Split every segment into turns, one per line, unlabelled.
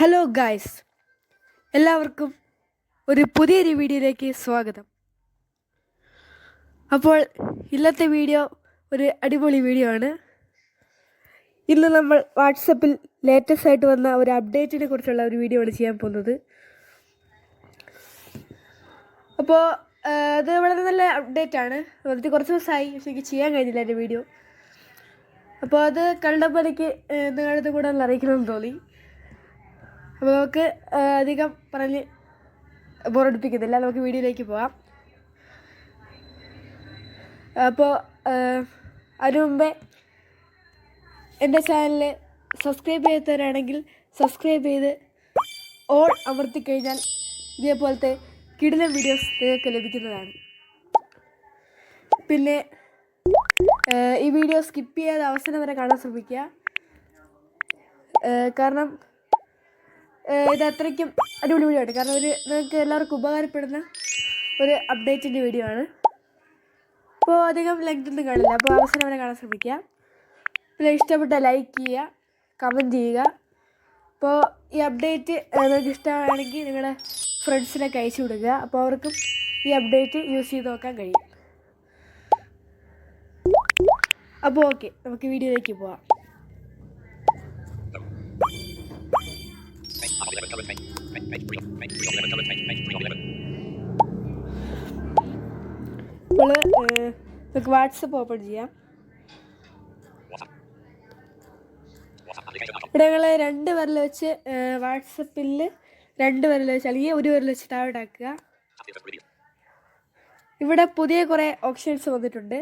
Hello guys എല്ലാവർക്കും ഒരു പുതിയൊരു വീഡിയോയിലേക്ക് സ്വാഗതം. അപ്പോൾ ഇന്നത്തെ വീഡിയോ ഒരു അടിപൊളി വീഡിയോ ആണ്. ഇന്ന് നമ്മൾ വാട്സപ്പിൽ ലേറ്റസ്റ്റ് ആയിട്ട് വന്ന ഒരു അപ്ഡേറ്റിനെ കുറിച്ചുള്ള ഒരു വീഡിയോ ആണ് ചെയ്യാൻ പോകുന്നത്. അപ്പോൾ അത് വളരെ നല്ല അപ്ഡേറ്റ് ആണ്. വന്നിട്ട് കുറച്ച് ദിവസമായി പക്ഷെ എനിക്ക് ചെയ്യാൻ കഴിഞ്ഞില്ല എന്റെ വീഡിയോ. അപ്പോൾ അത് കണ്ടപ്പോൾ എനിക്ക് നിങ്ങളുടെ കൂടെ ഒന്ന് അറിയിക്കണമെന്ന് തോന്നി. അപ്പോൾ നമുക്ക് അധികം പറഞ്ഞ് ബോറടിപ്പിക്കുന്നില്ല. നമുക്ക് വീഡിയോയിലേക്ക് പോവാം. അപ്പോൾ അതിനു മുമ്പേ എന്റെ ചാനൽ സബ്സ്ക്രൈബ് ചെയ്യാത്തവരാണെങ്കിൽ സബ്സ്ക്രൈബ് ചെയ്ത് ഓൾ അമർത്തി കഴിഞ്ഞാൽ ഇതേപോലത്തെ കിടിലൻ വീഡിയോസ് നിങ്ങൾക്ക് ലഭിക്കുന്നതാണ്. പിന്നെ ഈ വീഡിയോ സ്കിപ്പ് ചെയ്യാതെ അവസാനം വരെ കാണാൻ ശ്രമിക്കുക. കാരണം ഇത് അത്രയ്ക്കും അടിപൊളി വീഡിയോ ആണ് കാരണം ഒരു നിങ്ങൾക്ക് എല്ലാവർക്കും ഉപകാരപ്പെടുന്ന ഒരു അപ്ഡേറ്റിന്റെ വീഡിയോ ആണ്. അപ്പോൾ അധികം ലെങ്ത് ഒന്നും കാണില്ല. അപ്പോൾ അവസരം വരെ കാണാൻ ശ്രമിക്കുക. പിന്നെ ഇഷ്ടപ്പെട്ട ലൈക്ക് ചെയ്യുക കമന്റ് ചെയ്യുക. അപ്പോൾ ഈ അപ്ഡേറ്റ് നിങ്ങൾക്ക് ഇഷ്ടമാണെങ്കിൽ നിങ്ങളുടെ ഫ്രണ്ട്സിനൊക്കെ അയച്ചു കൊടുക്കുക. അപ്പോൾ അവർക്കും ഈ അപ്ഡേറ്റ് യൂസ് ചെയ്ത് നോക്കാൻ കഴിയും. അപ്പോൾ ഓക്കെ നമുക്ക് വീഡിയോയിലേക്ക് പോവാം. ഇപ്പോൾ നമുക്ക് വാട്സപ്പ് ഓപ്പൺ ചെയ്യാം. ഇവിടെ ഞങ്ങൾ രണ്ട് വിരൽ വെച്ച് വാട്സപ്പിൽ രണ്ട് വിരൽ വെച്ച് അല്ലെങ്കിൽ ഒരു വിരൽ വെച്ച് താഴോട്ടാക്കുക ഇവിടെ പുതിയ കുറേ ഓപ്ഷൻസ് വന്നിട്ടുണ്ട്.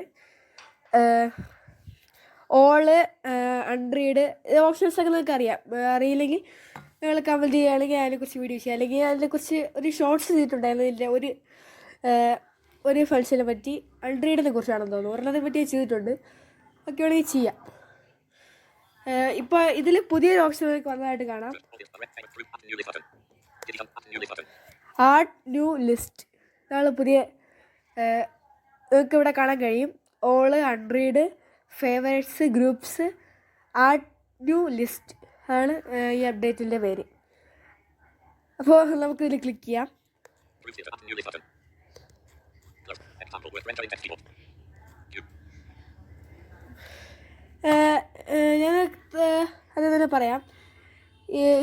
ഓൾ അൺറീഡ് ഓപ്ഷൻസ് ഒക്കെ നിങ്ങൾക്ക് അറിയാം അറിയില്ലെങ്കിൽ നിങ്ങൾ കമന്റ് ചെയ്യുകയാണെങ്കിൽ അതിനെക്കുറിച്ച് വീഡിയോ ചെയ്യുക അല്ലെങ്കിൽ അതിനെക്കുറിച്ച് ഒരു ഷോർട്സ് ചെയ്തിട്ടുണ്ടായിരുന്നു ഇതിന്റെ ഒരു ഒരു ഫംഗ്ഷനെ പറ്റി. അൺറീഡിനെ കുറിച്ചാണെന്ന് തോന്നുന്നു. ഒരെണ്ണത്തെ പറ്റി ചെയ്തിട്ടുണ്ട്. ഒക്കെ വേണമെങ്കിൽ ചെയ്യാം. ഇപ്പോൾ ഇതിൽ പുതിയൊരു ഓപ്ഷൻ വന്നതായിട്ട് കാണാം. ആർട്ട് ന്യൂ ലിസ്റ്റ് ഇതാണ് പുതിയ നിങ്ങൾക്ക് ഇവിടെ കാണാൻ കഴിയും. All unread favourites groups art new list ആണ് ഈ അപ്ഡേറ്റിന്റെ പേര്. അപ്പോൾ നമുക്കിതിൽ ക്ലിക്ക് ചെയ്യാം. ഞാൻ അതേപോലെ പറയാം.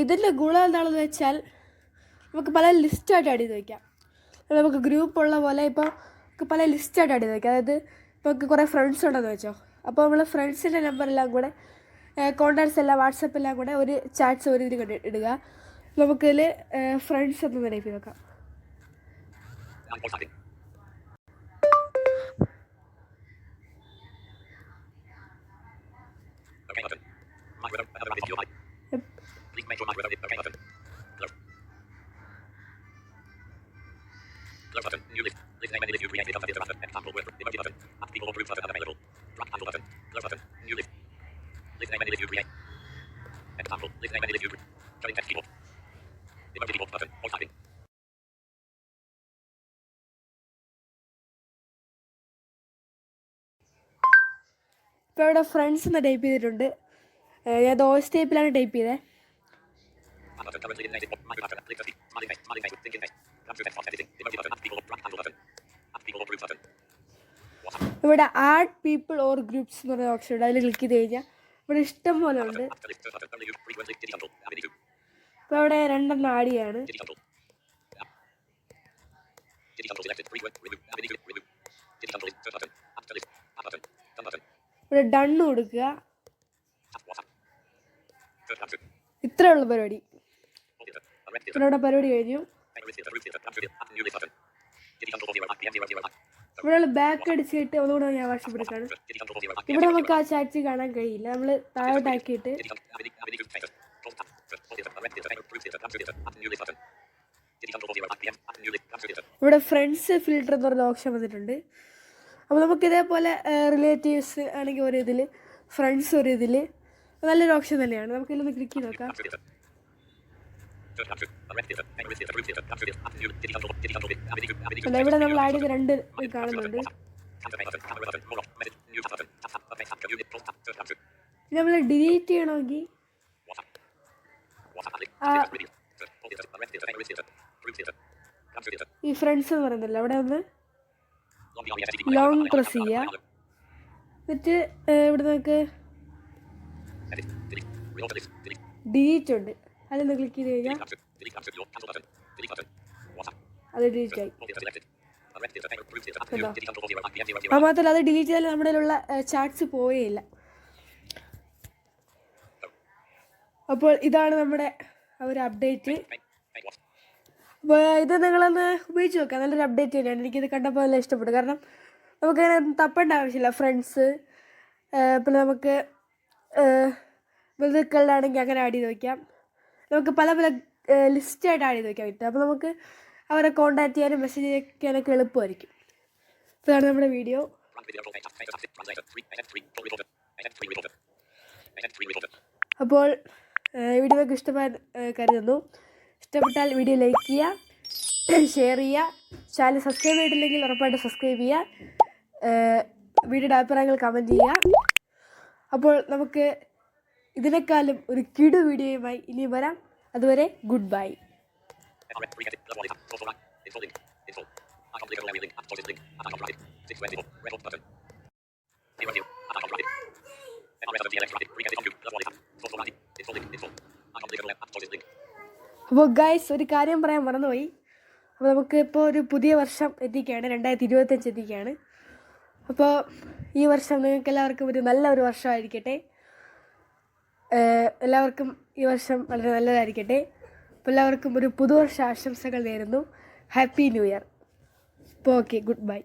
ഇതിന്റെ ഗുണം എന്താണെന്ന് വെച്ചാൽ നമുക്ക് പല ലിസ്റ്റായിട്ട് ആഡ് ചെയ്ത് വയ്ക്കാം നമുക്ക് ഗ്രൂപ്പ് ഉള്ള പോലെ ഇപ്പോൾ നമുക്ക് പല ലിസ്റ്റായിട്ട് ആഡ് ചെയ്ത് വയ്ക്കാം അതായത് നമുക്ക് കുറേ ഫ്രണ്ട്സ് ഉണ്ടെന്ന് വെച്ചോ. അപ്പോൾ നമ്മൾ ഫ്രണ്ട്സിന്റെ നമ്പറെല്ലാം കൂടെ കോൺടാക്ട്സ് എല്ലാം വാട്സപ്പെല്ലാം കൂടെ ഒരു ചാറ്റ്സ് ഒരു ഇതിൽ കണ്ട് ഇടുക. നമുക്കതിൽ ഫ്രണ്ട്സ് ഒന്ന് ടൈപ്പ് നോക്കാം ഇപ്പോൾ ഇവിടെ ഫ്രണ്ട്സ് എന്ന് ടൈപ്പ് ചെയ്തിട്ടുണ്ട്. ഞാൻ ദോശ ടൈപ്പിലാണ് ടൈപ്പ് ചെയ്തത് ഇവിടെ ആഡ് പീപ്പിൾ ഓർ ഗ്രൂപ്പ്സ് എന്ന് പറയുന്ന ഓപ്ഷൻ ഉണ്ട്. അതിൽ ക്ലിക്ക് ചെയ്ത് കഴിഞ്ഞാൽ ഇവിടെ ഇഷ്ടം പോലെ ഉണ്ട്. ഇപ്പോൾ ഇവിടെ രണ്ടെണ്ണം ആഡ് ചെയ്യാണ്. ഇവിടെ ഡണ്ണ് കൊടുക്കുക. ഇത്രേ ഉള്ളു പരിപാടി. ഇത്രയുടെ പരിപാടി കഴിഞ്ഞു. ഇവിടെ ബാക്ക് അടിച്ചിട്ട് ഒന്നുകൂടെ ഞാൻ വർഷപ്പെടുക്കാണ് ഇവിടെ നമുക്ക് ആ ചാറ്റ് കാണാൻ കഴിയില്ല. നമ്മൾ താഴോട്ടാക്കിയിട്ട് ഇവിടെ ഫ്രണ്ട്സ് ഫിൽറ്റർ എന്ന് പറഞ്ഞ ഓപ്ഷൻ വന്നിട്ടുണ്ട്. അപ്പോൾ നമുക്ക് ഇതേപോലെ റിലേറ്റീവ്സ് ആണെങ്കിൽ ഒരു ഇതിൽ ഫ്രണ്ട്സ് ഒരു ഇതിൽ നല്ലൊരു ഓപ്ഷൻ തന്നെയാണ്. നമുക്ക് ഇതിലൊന്ന് ക്ലിക്ക് ചെയ്ത് നോക്കാം. ഇവിടെ നമ്മൾ ആഡ് ചെയ്ത് രണ്ട് കാണുന്നുണ്ട്. നമ്മൾ ഡിലീറ്റ് ചെയ്യണമെങ്കിൽ ഈ ഫ്രണ്ട്സ് എന്ന് പറയുന്നില്ല അവിടെ ഒന്ന് ലോങ് പ്രസ് ചെയ്യുക എന്നിട്ട് ഇവിടെ നമുക്ക് ഡിലീറ്റ് ഉണ്ട്. അതൊന്ന് ക്ലിക്ക് ചെയ്ത് കഴിഞ്ഞാൽ അത് ഡിലീറ്റ് ആയി. അത് മാത്രമല്ല അത് ഡിലീറ്റ് ചെയ്താൽ നമ്മുടെ ഉള്ള ചാറ്റ്സ് പോയേയില്ല. അപ്പോൾ ഇതാണ് നമ്മുടെ ഒരു അപ്ഡേറ്റ് ഇത് നിങ്ങളൊന്ന് ഉപയോഗിച്ച് നോക്കാം. നല്ലൊരു അപ്ഡേറ്റ് തന്നെയാണ്. എനിക്കിത് കണ്ടപ്പോൾ നല്ല ഇഷ്ടപ്പെട്ടു. കാരണം നമുക്കങ്ങനെ തപ്പേണ്ട ആവശ്യമില്ല. ഫ്രണ്ട്സ് പിന്നെ നമുക്ക് ബന്ധുക്കളിലാണെങ്കിൽ അങ്ങനെ ആഡ് ചെയ്ത് വയ്ക്കാം നമുക്ക് പല പല ലിസ്റ്റായിട്ട് ആഡ് ചെയ്ത് വയ്ക്കാൻ പറ്റും. അപ്പോൾ നമുക്ക് അവരെ കോൺടാക്ട് ചെയ്യാനും മെസ്സേജ് ചെയ്യാനൊക്കെ എളുപ്പമായിരിക്കും. ഇതാണ് നമ്മുടെ വീഡിയോ അപ്പോൾ വീഡിയോ നിങ്ങൾക്ക് ഇഷ്ടമായി കരുതുന്നു. ഇഷ്ടപ്പെട്ടാൽ വീഡിയോ ലൈക്ക് ചെയ്യുക ഷെയർ ചെയ്യുക. ചാനൽ സബ്സ്ക്രൈബ് ചെയ്തിട്ടില്ലെങ്കിൽ ഉറപ്പായിട്ട് സബ്സ്ക്രൈബ് ചെയ്യുക. വീഡിയോയുടെ അഭിപ്രായങ്ങൾ കമന്റ് ചെയ്യുക. അപ്പോൾ നമുക്ക് ഇതിനേക്കാളും ഒരു കിടു വീഡിയോയുമായി ഇനി വരാം. അതുവരെ ഗുഡ് ബൈ. അപ്പോൾ ഗൈസ് ഒരു കാര്യം പറയാൻ മറന്നുപോയി. അപ്പോൾ നമുക്ക് ഇപ്പോൾ ഒരു പുതിയ വർഷം എത്തിക്കുകയാണ്. രണ്ടായിരത്തി ഇരുപത്തഞ്ച് എത്തിക്കുകയാണ്. അപ്പോൾ ഈ വർഷം നിങ്ങൾക്ക് എല്ലാവർക്കും ഒരു നല്ല ഒരു വർഷമായിരിക്കട്ടെ എല്ലാവർക്കും ഈ വർഷം വളരെ നല്ലതായിരിക്കട്ടെ. അപ്പോൾ എല്ലാവർക്കും ഒരു പുതുവർഷ ആശംസകൾ നേരുന്നു. ഹാപ്പി ന്യൂ ഇയർ അപ്പോൾ ഓക്കെ ഗുഡ് ബൈ